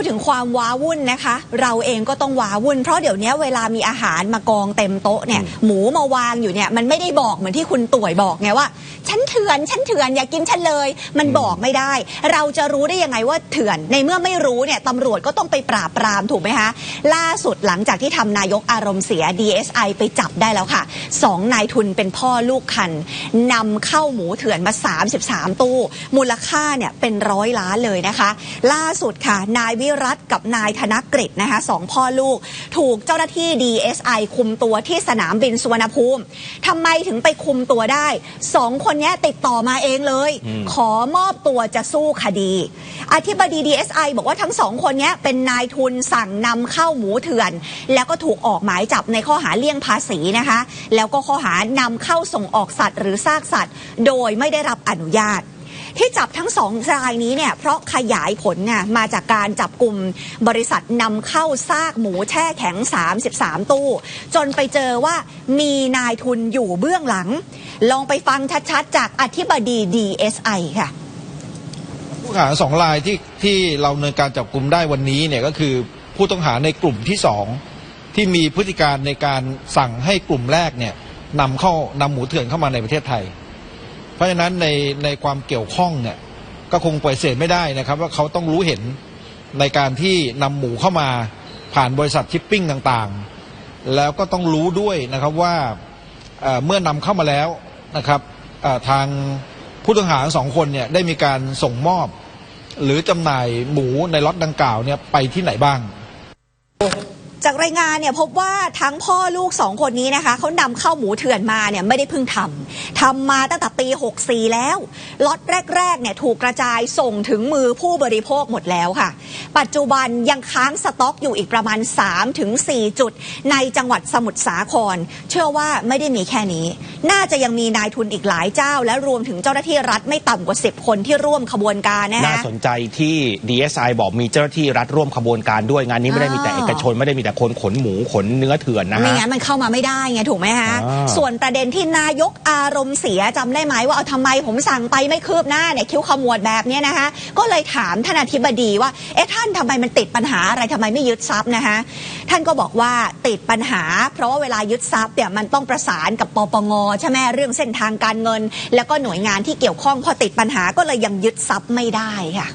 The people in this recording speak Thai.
พูดถึงความว้าวุ่นนะคะ เราเองก็ต้องว้าวุ่น เพราะเดี๋ยวนี้เวลามีอาหารมากองเต็มโต๊ะเนี่ยหมูมาวางอยู่เนี่ยมันไม่ได้บอกเหมือนที่คุณต่วยบอกไงว่า ฉันเถื่อนฉันเถื่อนอย่ากินฉันเลย มันบอกไม่ได้ เราจะรู้ได้ยังไงว่าเถื่อนในเมื่อไม่รู้เนี่ยตำรวจก็ต้องไปปราบปรามถูกไหมคะล่าสุดหลังจากที่ทำนายกอารมณ์เสีย DSI ไปจับได้แล้วค่ะสองนายทุนเป็นพ่อลูกคันนำเข้าหมูเถื่อนมา 33 ตู้ มูลค่าเนี่ยเป็นร้อยล้านเลยนะคะ ล่าสุดค่ะนายวิรัตกับนายธนกฤษนะคะสองพ่อลูก ถูกเจ้าหน้าที่ DSI คุมตัวที่สนามบินสุวรรณภูมิทำไมถึงไปคุมตัวได้สองคนเนี้ยติดต่อมาเองเลย ขอมอบตัวจะสู้คดี อธิบดี DSI บอกว่าทั้งสองคนเนี้ยเป็นนายทุนสั่งนำเข้าหมูเถื่อน แล้วก็ถูกออกหมายจับในข้อหาเลี่ยงภาษีนะคะ แล้วก็ข้อหานำเข้าส่งออกสัตว์ หรือซากสัตว์ โดยไม่ได้รับอนุญาต ที่จับทั้งสองรายนี้เนี่ยเพราะขยายผลเนี่ยมาจากการจับกลุ่มบริษัทนำเข้าซากหมูแช่แข็ง 33 ตู้ จนไปเจอว่ามีนายทุนอยู่เบื้องหลัง ลองไปฟังชัดๆ จากอธิบดี DSI ค่ะผู้ต้องหาสองรายที่ที่เราเนินการจับกลุ่มได้วันนี้เนี่ยก็คือผู้ต้องหาในกลุ่มที่สองที่มีพฤติการในการสั่งให้กลุ่มแรกเนี่ยนำเข้านำหมูเถื่อนเข้ามาในประเทศไทย เพราะฉะนั้นในในความเกี่ยวข้องเนี่ยก็คงปฏิเสธไม่ได้นะครับ ว่าเขาต้องรู้เห็นในการที่นำหมูเข้ามาผ่านบริษัทชิปปิ้งต่างๆ แล้วก็ต้องรู้ด้วยนะครับว่าเมื่อนำเข้ามาแล้วนะครับทางผู้ต้องหาสองคนเนี่ยได้มีการส่งมอบ หรือจำหน่ายหมูในล็อตดังกล่าวเนี่ยไปที่ไหนบ้าง จากรายงานเนี่ยพบว่าทั้งพ่อลูกสองคนนี้นะคะเขานำเข้าหมูเถื่อนมาเนี่ยไม่ได้เพิ่งทำทำมาตั้งแต่ปี 64 แล้วล็อตแรกๆเนี่ยถูกกระจายส่งถึงมือผู้บริโภคหมดแล้วค่ะ ปัจจุบันยังค้างสต็อกอยู่อีกประมาณ 3-4 จุด ในจังหวัดสมุทรสาคร เชื่อว่าไม่ได้มีแค่นี้ น่าจะยังมีนายทุนอีกหลายเจ้า และรวมถึงเจ้าหน้าที่รัฐไม่ต่ำกว่า 10 คนที่ร่วมขบวนการนะน่าคะสนใจที่ DSI บอกมีเจ้าหน้าที่รัฐร่วมขบวนการด้วยงานนี้ไม่ได้มีแต่อ้าวเอกชนไม่ได้มีแต่คนขนหมูขนเนื้อเถื่อนนะไม่ฮะงั้นมันเข้ามาไม่ได้ไงถูกไหมฮะอ่าส่วนประเด็นที่นายกอารมณ์เสียจำได้ไหมว่าเอาทำไมผมสั่งไปไม่คืบหน้าเนี่ยคิ้วขมวดแบบเนี้ยนะคะก็เลยถามท่านอธิบดีว่าเอ๊ะท่านทำไมมันติดปัญหาอะไรทำไมไม่ยึดทรัพย์นะคะท่านก็บอกว่าติดปัญหา เพราะว่าเวลายึดทรัพย์เนี่ยมันต้องประสานกับปปงใช่ไหมเรื่องเส้นทางการเงิน แล้วก็หน่วยงานที่เกี่ยวข้องพอติดปัญหาก็เลยยังยึดทรัพย์ไม่ได้ค่ะ